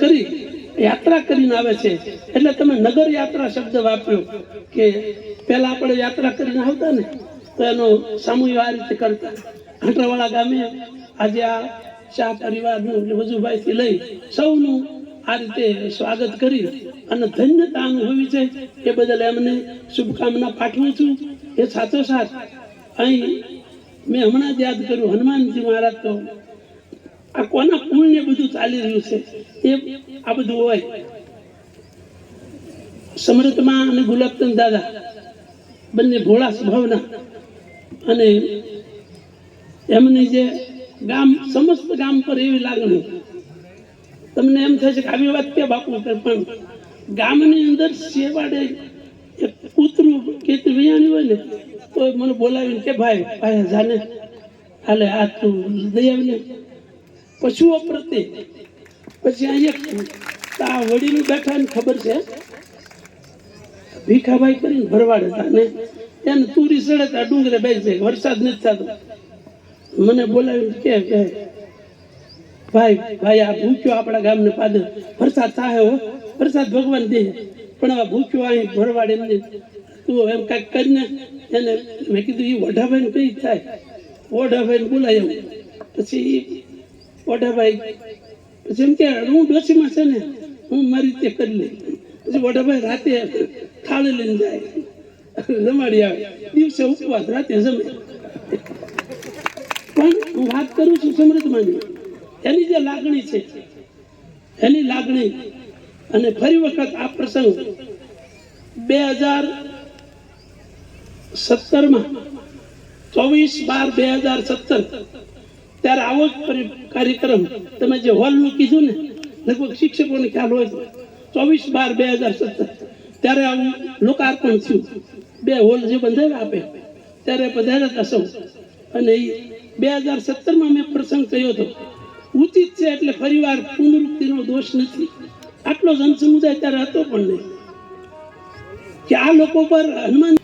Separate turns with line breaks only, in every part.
કરી, યાત્રા કરીને આવે છે. એટલે તમે નગર યાત્રા શબ્દ વાપર્યો કે પહેલા આપણે યાત્રા કરીને આવતા ને, તો એનો સામૂહિક આ રીતે કરતા. ઘાંટરાવાળા ગામે આજે આ શાહ પરિવારનું વજુભાઈથી લઈ સૌનું આ રીતે સ્વાગત કરી અને ધન્યતા અનુભવી છે. એ બદલ એમને શુભકામના પાઠવું છું. એ સાથોસાથ અહીં મેં હમણાં જ યાદ કર્યું, હનુમાનજી મહારાજ તો આ કોના પુણ્ય બધું ચાલી રહ્યું છે? એ આ બધું હોય. સમૃદ્ધમાં અને ગુલાબચંદ દાદા, બંને ભોળા સ્વભાવના. અને એમની જે ગામ, સમસ્ત ગામ પર એવી લાગણી. તમને એમ છે કે આવી વાત કે બાપુ પણ ગામની અંદર શેવાડે એક કૂતરું કે વિયાણી હોય ને, તો મને બોલાવીને કે, ભાઈ ભાઈ જાને. હાલે, આ તું દઈ પશુઓ પ્રત્યે. પછી અહીંયા આ વડીલ બેઠા ને ખબર છે? ભીખાભાઈ કરીને ભરવાડ હતા ને એને તુરી સડે ત્યાં ડુંગરે બેસી વરસાદ નથી થતો. મને બોલાવીને કે કે ભાઈ ભાઈ, આ ભૂખ્યો આપણા ગામને પાદર વરસાદ થાય હો. વરસાદ ભગવાન દે. પણ આ ભૂખ્યો અહીં ભરવાડ એમને તું એમ કાંઈક કરીને એને મેં કીધું એ વઢાભાઈને કઈ થાય? વઢાભાઈને બોલાય પછી વઢાભાઈ પછી કે હું ડોસીમાં છે ને, હું મારી રીતે કરી લઈ પછી વોટાભાઈ રાતે થાળી લઈને જાય. જમાડી આવે. દિવસે ઉપવાસ, રાતે જમે. પણ હું વાત કરું છું સમૃદ્ધમાંની. એની જે લાગણી છે, એની લાગણી અને ફરી વખત આ પ્રસંગ બે હજાર સત્તરમાં ચોવીસ બાર બે હજાર સત્તર ત્યારે આવો જ કાર્યક્રમ. તમે જે હોલનું કીધું ને, લગભગ શિક્ષકોને ખ્યાલ હોય ચોવીસ બાર બે હજાર સત્તર. ત્યારે આવું લોકાર્પણ થયું. બે હોલ જે બંધાવ્યા આપે, ત્યારે પધાર્યા હતા સૌ. અને બે હજાર સત્તરમાં મેં પ્રસંગ થયો હતો. ઉચિત છે એટલે ફરીવાર પુનરુક્તિનો દોષ નથી. આટલો જનસમુદાય ત્યારે હતો પણ નહીં. કે આ લોકો પર હનુમાન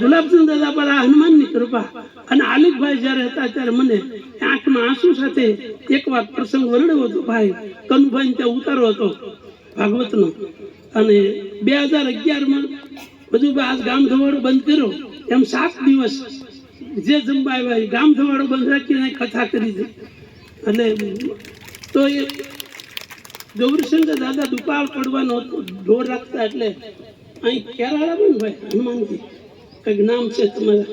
ગુલાબચંદ દાદા પર આ હનુમાનની કૃપા. અને આલિકભાઈ જ્યારે હતા ત્યારે મને આંખમાં આંસુ સાથે એક વાર પ્રસંગ વર્ણવ્યો હતો ભાઈ. કનુભાઈ ત્યાં ઉતારો હતો ભાગવતનો. અને બે હજાર અગિયારમાં બધું આ ગામ ધવાડો બંધ કર્યો. એમ સાત દિવસ જે જમવા આવ્યા એ ગામ ધવાડો બંધ રાખીને કથા કરી હતી અને તો એ ગૌરીશંકર દાદા દુકાળ પડવાનો હતો ઢોર રાખતા એટલે અહીં ક્યારે આવ્યા ને ભાઈ? હનુમાનજી. કંઈક નામ છે તમારા.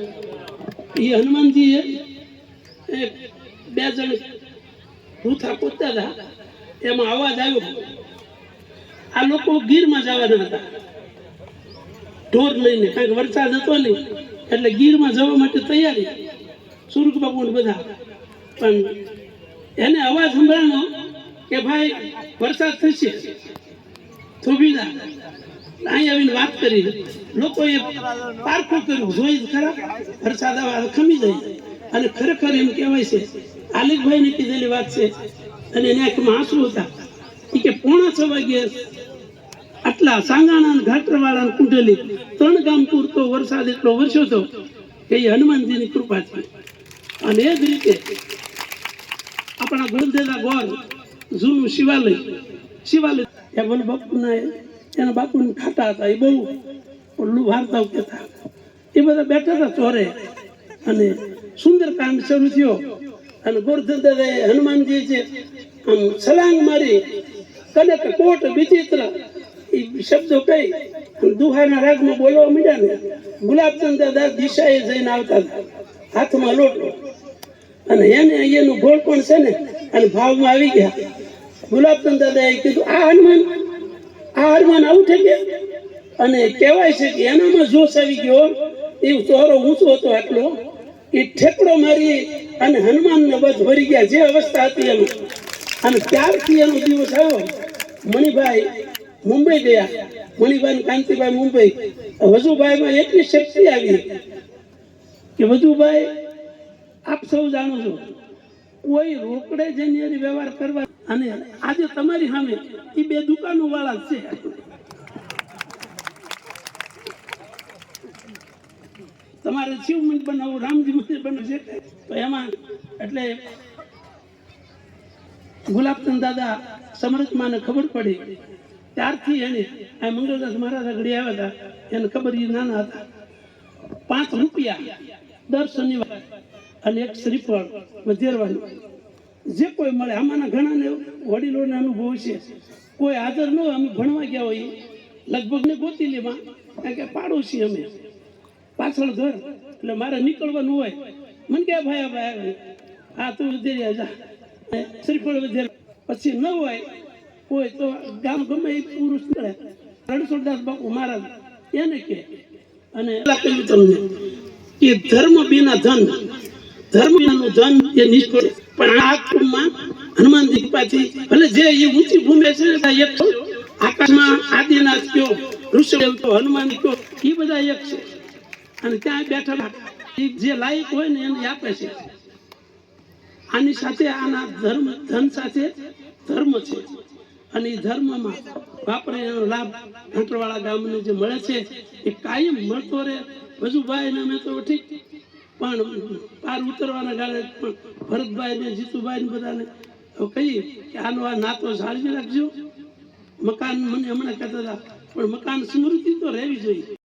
એ હનુમાનજી એ બે જણ ભૂથા પોતા હતા. એમાં અવાજ આવ્યો. આ લોકો ગીરમાં જવાના હતા. ઢોર લઈને, કાંઈક વરસાદ હતો નહીં. એટલે ગીરમાં જવા માટે તૈયારી સુરગ બાપુ બધા. પણ એને અવાજ સંભળાણો કે ભાઈ, વરસાદ થશે. થોભીદા અહીં આવીને વાત કરી. લોકોએ પારખું કર્યું. જોઈ ખરા? વરસાદ આવે ખમી જાય. અને ખરેખર એમ કહેવાય છે આલિકભાઈને કીધેલી વાત છે, અને એની આંખમાં હતા. એ કે પોણા છ આટલા સાંગાણા ઘાટરવાળા કુંડલી ત્રણ ગામ પૂરતો વરસાદ એટલો વરસ્યો હતો કે એ હનુમાનજીની કૃપા છે. અને એ જ રીતે આપણા ગુરુદેવના ગોર જૂનું શિવાલય શિવાલય એ વન બાપુના એના બાપુને ખાતા હતા, એ બહુ ઓલું વાર્તાઓ કહેતા એ બધા બેઠા હતા ચોરે. અને સુંદરકાંડ શરૂ થયો. અને ગોરધન દાદાએ હનુમાનજી જે આમ છલાંગ મારી કનક કોટ, વિચિત્ર, એ શબ્દો કહી દુહાના રાગમાં બોલવા માંડ્યા ને ગુલાબચંદ દાદા દિશાએ જઈને આવતા હતા. હાથમાં લોટો. અને એને એનું ગોળ પણ છે ને, અને ભાવમાં આવી ગયા. ગુલાબચંદ દાદાએ કીધું, આ હનુમાન આ હનુમાન આવું થઈ ગયા. અને કહેવાય છે કે એનામાં જોશ આવી ગયો એ ચોરો ઊંચો હતો આટલો. એ ઠેકડો મારી અને હનુમાનને બધ ભરી ગયા. જે અવસ્થા હતી એનું. અને ત્યારથી એનો દિવસ આવ્યો. મણિભાઈ મુંબઈ ગયા. મણિભાઈ કાંતિભાઈ મુંબઈ. વજુભાઈમાં એટલી શક્તિ આવી કે વજુભાઈ, આપ સૌ જાણો છો, કોઈ રોકડે જેની વ્યવહાર કરવા અને આજે તમારી સામે એ બે દુકાનો વાળા છે. તમારે શિવ મંદિર બનાવવું, રામજી મંદિર બનાવવું છે. તો એમાં એટલે ગુલાબચંદ દાદા સમરથમાને ખબર પડી. ત્યારથી એને આ મંગળદાસ મહારાજ આગળ આવ્યા હતા. એને ખબર એ નાના હતા. પાંચ રૂપિયા દર શનિવાર અને એક શ્રીફળ વધેરવાનું. જે કોઈ મળે, આમાંના ઘણાને વડીલોને અનુભવ છે. કોઈ હાજર ન હોય, અમે ભણવા ગયા હોઈએ. લગભગ ને ગોતી લેવા કારણ કે પાડોશી અમે. પાછળ ઘર, એટલે મારે નીકળવાનું હોય. મને કે ભાઈ ભાઈ હા, તું વધેરિયા જા શ્રીફળ વધેર પછી ન હોય, કોઈ તો ગામ ગમે એ પુરુષ મળે. રણછોડદાસ બાપુ મહારાજ, એને કે, અને તમને કે, ધર્મ બિના ધન ધર્મ વિનાનું ધન એ નિષ્ફળ. પણ આ કુટુંબમાં હનુમાનજી કૃપાથી ભલે જે એ ઊંચી ભૂમિ છે એક. આકાશમાં આદિનાથ કયો ઋષભદેવ કયો, હનુમાન કયો, એ બધા એક છે. અને ત્યાં બેઠા જે લાયક હોય ને એને આપે છે. આની સાથે આના ધર્મ, ધન સાથે ધર્મ છે. અને એ ધર્મમાં વાપરે એનો લાભ ઘાંટરવાળા ગામને જે મળે છે, એ કાયમ મળતો રહે. વજુભાઈ ને અમે તો ઠીક પણ પાર ઉતરવાના કારણે પણ ભરતભાઈ ને જીતુભાઈ ને બધાને કહીએ કે આનો આ નાતો જાળવી રાખજો. મકાન મને હમણાં કહેતા હતા, પણ મકાન સ્મૃતિ તો રહેવી જોઈએ.